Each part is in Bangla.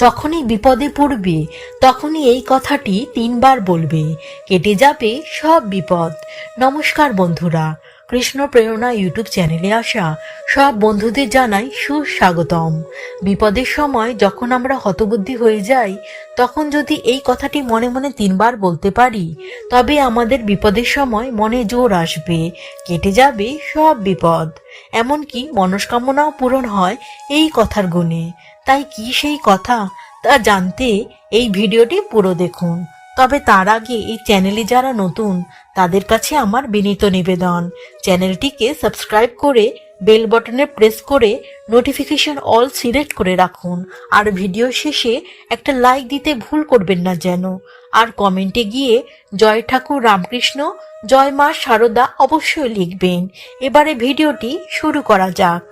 যখনই বিপদে পড়বে, তখনই এই কথাটি তিনবার বলবে। কেটে যাবে সব বিপদ। নমস্কার বন্ধুরা, কৃষ্ণ প্রেরণা ইউটিউব চ্যানেলে আসা সব বন্ধুদের জানাই সুস্বাগতম। বিপদের সময় যখন আমরা হতবুদ্ধি হয়ে যাই, তখন যদি এই কথাটি মনে মনে তিনবার বলতে পারি, তবে আমাদের বিপদের সময় মনে জোর আসবে। কেটে যাবে সব বিপদ। এমনকি মনস্কামনাও পূরণ হয় এই কথার গুণে। তাই কি সেই কথা? তা জানতে এই ভিডিওটি পুরো দেখুন। তবে তার আগে এই চ্যানেলে যারা নতুন, তাদের কাছে আমার বিনীত নিবেদন। চ্যানেলটিকে সাবস্ক্রাইব করে বেল বটনে প্রেস করে নোটিফিকেশন অল সিলেক্ট করে রাখুন। আর ভিডিও শেষে একটা লাইক দিতে ভুল করবেন না যেন। আর কমেন্টে গিয়ে জয় ঠাকুর রামকৃষ্ণ, জয় মা শারদা অবশ্যই লিখবেন। এবারে ভিডিওটি শুরু করা যাক।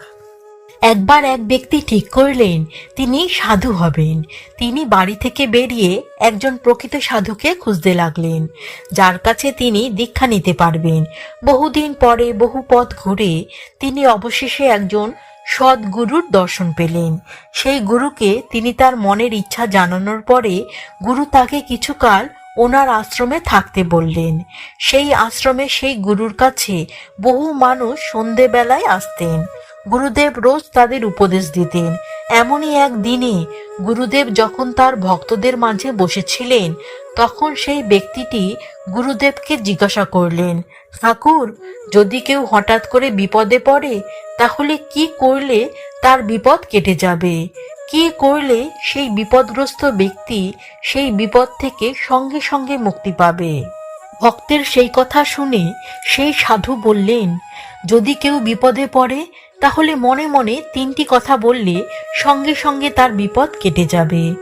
একবার এক ব্যক্তি ঠিক করলেন তিনি সাধু হবেন। তিনি বাড়ি থেকে বেরিয়ে একজন প্রকৃত সাধুকে খুঁজতে লাগলেন, যার কাছে তিনি দীক্ষা নিতে পারবেন। বহুদিন পরে বহু পথ ঘুরে তিনি অবশেষে একজন সৎ গুরুর দর্শন পেলেন। সেই গুরুকে তিনি তার মনের ইচ্ছা জানানোর পরে গুরু তাকে কিছুকাল ওনার আশ্রমে থাকতে বললেন। সেই আশ্রমে সেই গুরুর কাছে বহু মানুষ সন্ধেবেলায় আসতেন। গুরুদেব রোজ তাদের উপদেশ দিতেন। এমনই এক দিনে গুরুদেব যখন তার ভক্তদের মাঝে বসেছিলেন, তখন সেই ব্যক্তিটি গুরুদেবকে জিজ্ঞাসা করলেন, ঠাকুর, যদি কেউ হঠাৎ করে বিপদে পড়ে, তাহলে কি করলে তার বিপদ কেটে যাবে? কি করলে সেই বিপদগ্রস্ত ব্যক্তি সেই বিপদ থেকে সঙ্গে সঙ্গে মুক্তি পাবে? ভক্তের সেই কথা শুনে সেই সাধু বললেন, যদি কেউ বিপদে পড়ে, তাহলে মনে মনে তিনটি কথা বললে সঙ্গে সঙ্গে তার বিপদ কেটে যাবে।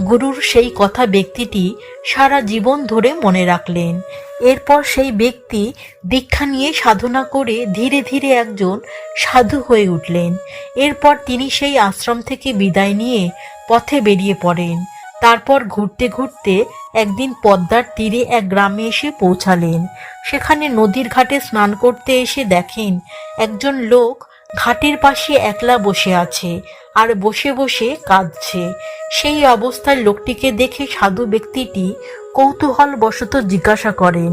গুরুর সেই কথা ব্যক্তিটি সারা জীবন ধরে মনে রাখলেন। এরপর সেই ব্যক্তি দীক্ষা নিয়ে সাধনা করে ধীরে ধীরে একজন সাধু হয়ে উঠলেন। এরপর তিনি সেই আশ্রম থেকে বিদায় নিয়ে পথে বেরিয়ে পড়েন। তারপর ঘুরতে ঘুরতে একদিন পদ্মার তীরে এক গ্রামে এসে পৌঁছালেন। সেখানে নদীর ঘাটে স্নান করতে এসে দেখেন একজন লোক ঘাটের পাশে একলা বসে আছে আর বসে বসে কাঁদছে। সেই অবস্থায় লোকটিকে দেখে সাধু ব্যক্তিটি কৌতূহল বশত জিজ্ঞাসা করেন,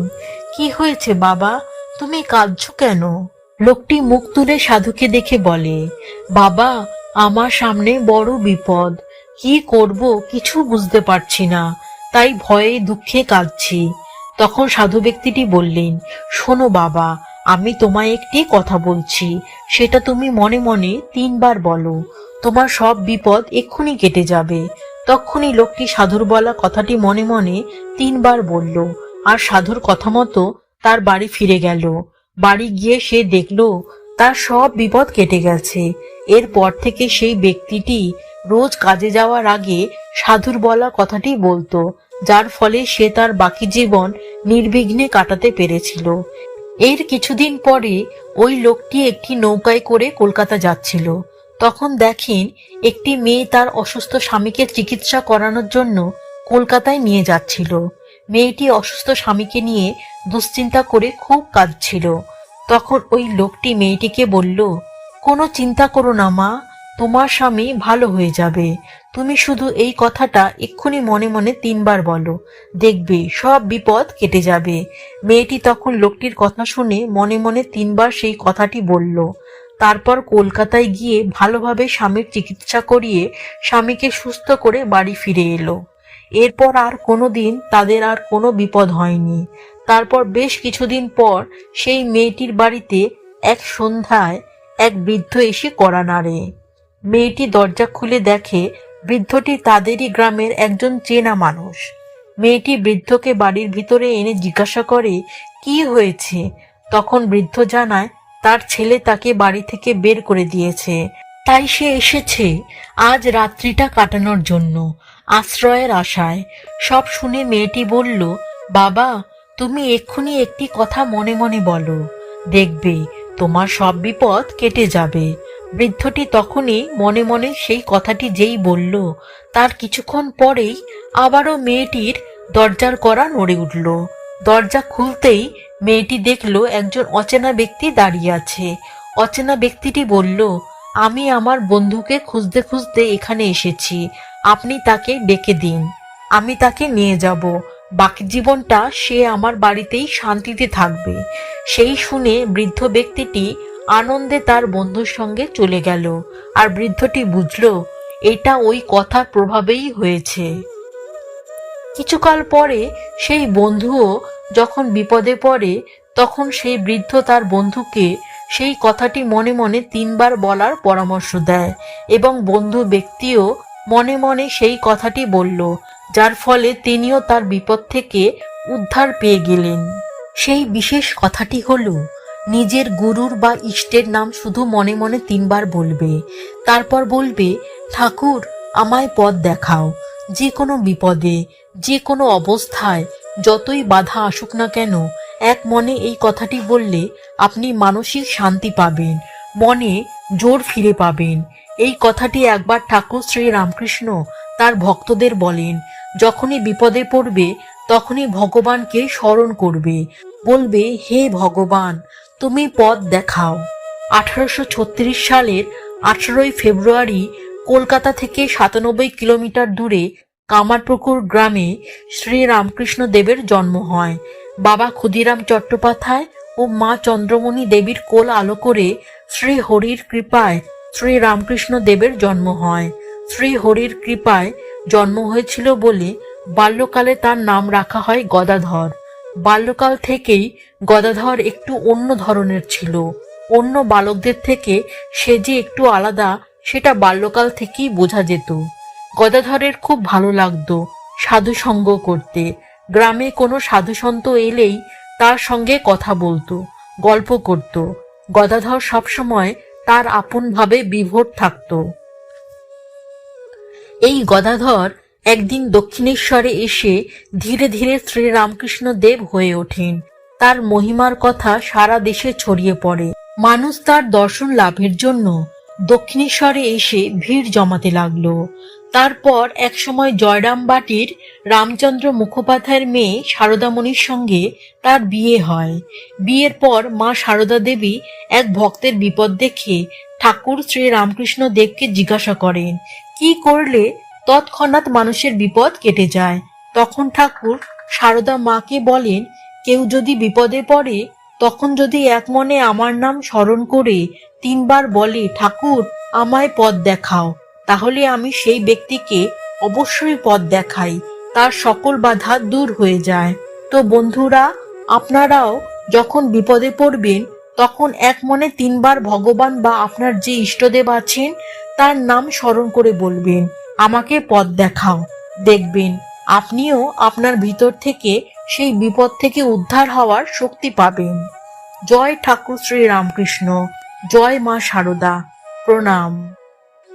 কি হয়েছে বাবা? তুমি কাঁদছো কেন? লোকটি মুখ তুলে সাধুকে দেখে বলে, বাবা, আমার সামনে বড় বিপদ। কি করব কিছু বুঝতে পারছি না। তাই ভয়ে দুঃখে কাঁদছি। তখন সাধু ব্যক্তিটি বললেন, শোনো বাবা, আমি তোমায় একটি কথা বলছি। সেটা তুমি মনে মনে তিনবার বলো। তোমার সব বিপদ এক্ষুনি কেটে যাবে। তখনই লোকটি সাধুর বলা কথাটি মনে মনে তিনবার বলল, আর সাধুর কথা মতো তার বাড়ি ফিরে গেল। বাড়ি গিয়ে সে দেখল, তার সব বিপদ কেটে গেছে। এরপর থেকে সেই ব্যক্তিটি রোজ কাজে যাওয়ার আগে সাধুর বলা কথাটি বলতো, যার ফলে সে তার বাকি জীবন নির্বিঘ্নে কাটাতে পেরেছিল। এর কিছুদিন পরে ওই লোকটি একটি নৌকায় করে কলকাতা যাচ্ছিল। তখন দেখেন একটি মেয়ে তার অসুস্থ স্বামীকে চিকিৎসা করানোর জন্য কলকাতায় নিয়ে যাচ্ছিল। মেয়েটি অসুস্থ স্বামীকে নিয়ে দুশ্চিন্তা করে খুব কাঁদছিল। তখন ওই লোকটি মেয়েটিকে বলল, কোনো চিন্তা করো না মা তোমার স্বামী ভালো হয়ে যাবে। তুমি শুধু এই কথাটা এক্ষুনি মনে মনে তিনবার বলো। দেখবে সব বিপদ কেটে যাবে। মেয়েটি তখন লোকটির কথা শুনে মনে মনে তিনবার সেই কথাটি বলল। তারপর কলকাতায় গিয়ে ভালোভাবে স্বামীর চিকিৎসা করিয়ে স্বামীকে সুস্থ করে বাড়ি ফিরে এলো। এরপর আর কোনো দিন তাদের আর কোনো বিপদ হয়নি। তারপর বেশ কিছুদিন পর সেই মেয়েটির বাড়িতে এক সন্ধ্যায় এক বৃদ্ধ এসে কড়া নাড়ে। মেয়েটি দরজা খুলে দেখে বৃদ্ধটি তাদেরই গ্রামের একজন চেনা মানুষ। মেয়েটি বৃদ্ধকে বাড়ির ভিতরে এনে জিজ্ঞাসা করে, কি হয়েছে? তখন বৃদ্ধ জানায়, তার ছেলে তাকে বাড়ি থেকে বের করে দিয়েছে। তাই সে এসেছে। আজ রাত্রিটা কাটানোর জন্য। আশ্রয়ের আশায়। সব শুনে মেয়েটি বলল, বাবা, তুমি এক্ষুনি একটি কথা মনে মনে বলো। দেখবে, তোমার সব বিপদ কেটে যাবে। বৃদ্ধটি তখনই মনে মনে সেই কথাটি যেই বলল, তার কিছুক্ষণ পরেই আবারও মেয়েটির দরজার করা নড়ে উঠল। দরজা খুলতেই মেয়েটি দেখল একজন অচেনা ব্যক্তি দাঁড়িয়ে আছে। অচেনা ব্যক্তিটি বলল, আমি আমার বন্ধুকে খুঁজতে খুঁজতে এখানে এসেছি। আপনি তাকে ডেকে দিন। আমি তাকে নিয়ে যাব। বাকি জীবনটা সে আমার বাড়িতেই শান্তিতে থাকবে। সেই শুনে বৃদ্ধ ব্যক্তিটি আনন্দে তার বন্ধুর সঙ্গে চলে গেল। আর বৃদ্ধটি বুঝল, এটা ওই কথার প্রভাবেই হয়েছে। কিছুকাল পরে সেই বন্ধুও যখন বিপদে পড়ে, তখন সেই বৃদ্ধ তার বন্ধুকে সেই কথাটি মনে মনে তিনবার বলার পরামর্শ দেয় এবং বন্ধু ব্যক্তিও মনে মনে সেই কথাটি বলল, যার ফলে তিনিও তার বিপদ থেকে উদ্ধার পেয়ে গেলেন। সেই বিশেষ কথাটি হলো নিজের গুরুর বা ইষ্টের নাম শুধু মনে মনে তিনবার বলবে। তারপর বলবে, ঠাকুর, আমায় পথ দেখাও। যে কোনো বিপদে, যে কোনো অবস্থায়, যতই বাধা আসুক না কেন, এক মনে এই কথাটি বললে আপনি মানসিক শান্তি পাবেন, মনে জোর ফিরে পাবেন। এই কথাটি একবার ঠাকুর শ্রী রামকৃষ্ণ তার ভক্তদের বলেন। যখনই বিপদে পড়বে, তখনই ভগবানকে স্মরণ করবে। বলবে, হে ভগবান তুমি পথ দেখাও। আঠারোশো ছত্রিশ সালের আঠারোই ফেব্রুয়ারি কলকাতা থেকে সাতানব্বই কিলোমিটার দূরে কামারপুকুর গ্রামে শ্রী রামকৃষ্ণ দেবের জন্ম হয়। বাবা ক্ষুদিরাম চট্টোপাধ্যায় ও মা চন্দ্রমণি দেবীর কোল আলো করে শ্রী হরির কৃপায় শ্রী রামকৃষ্ণ দেবের জন্ম হয়। শ্রী হরির কৃপায় জন্ম হয়েছিল বলে বাল্যকালে তার নাম রাখা হয় গদাধর। বাল্যকাল থেকেই গদাধর একটু অন্য ধরনের ছিল। অন্য বালকদের থেকে সে যে একটু আলাদা, সেটা বাল্যকাল থেকেই বোঝা যেত। গদাধরের খুব ভালো লাগতো সাধু সঙ্গ করতে। গ্রামে কোনো সাধুসন্ত এলেই তার সঙ্গে কথা বলতো, গল্প করত। গদাধর সবসময় তার আপন ভাবে বিভোর থাকতো। এই গদাধর একদিন দক্ষিণেশ্বরে এসে ধীরে ধীরে শ্রীরামকৃষ্ণ দেব হয়ে ওঠেন। তার মহিমার কথা সারা দেশে ছড়িয়ে পড়ে। মানুষ তার দর্শন লাভের জন্য দক্ষিণেশ্বরে এসে ভিড় জমাতে লাগল। তারপর একসময় জয়রাম বাটির রামচন্দ্র মুখোপাধ্যায়ের মেয়ে সারদামণির সঙ্গে তার বিয়ে হয়। বিয়ের পর মা সারদা দেবী এক ভক্তের বিপদ দেখে ঠাকুর শ্রী রামকৃষ্ণ দেবকে জিজ্ঞাসা করেন, কি করলে তৎক্ষণাৎ মানুষের বিপদ কেটে যায়। তখন ঠাকুর সারদা মাকে বলেন, কেউ যদি বিপদে পড়ে, তখন যদি এক মনে আমার নাম স্মরণ করে তিনবার বলে, ঠাকুর, আমায় পথ দেখাও, তাহলে আমি সেই ব্যক্তিকে অবশ্যই পথ দেখাই, তার সকল বাধা দূর হয়ে যায়। তো বন্ধুরা, আপনারাও যখন বিপদে পড়বেন, তখন এক মনে তিনবার ভগবান বা আপনার যে ইষ্টদেব আছেন, তার নাম স্মরণ করে বলবেন। আমাকে পথ দেখাও। দেখবেন, আপনিও আপনার ভিতর থেকে সেই বিপদ থেকে উদ্ধার হওয়ার শক্তি পাবেন। জয় ঠাকুর শ্রী রামকৃষ্ণ। জয় মা শারদা প্রণাম।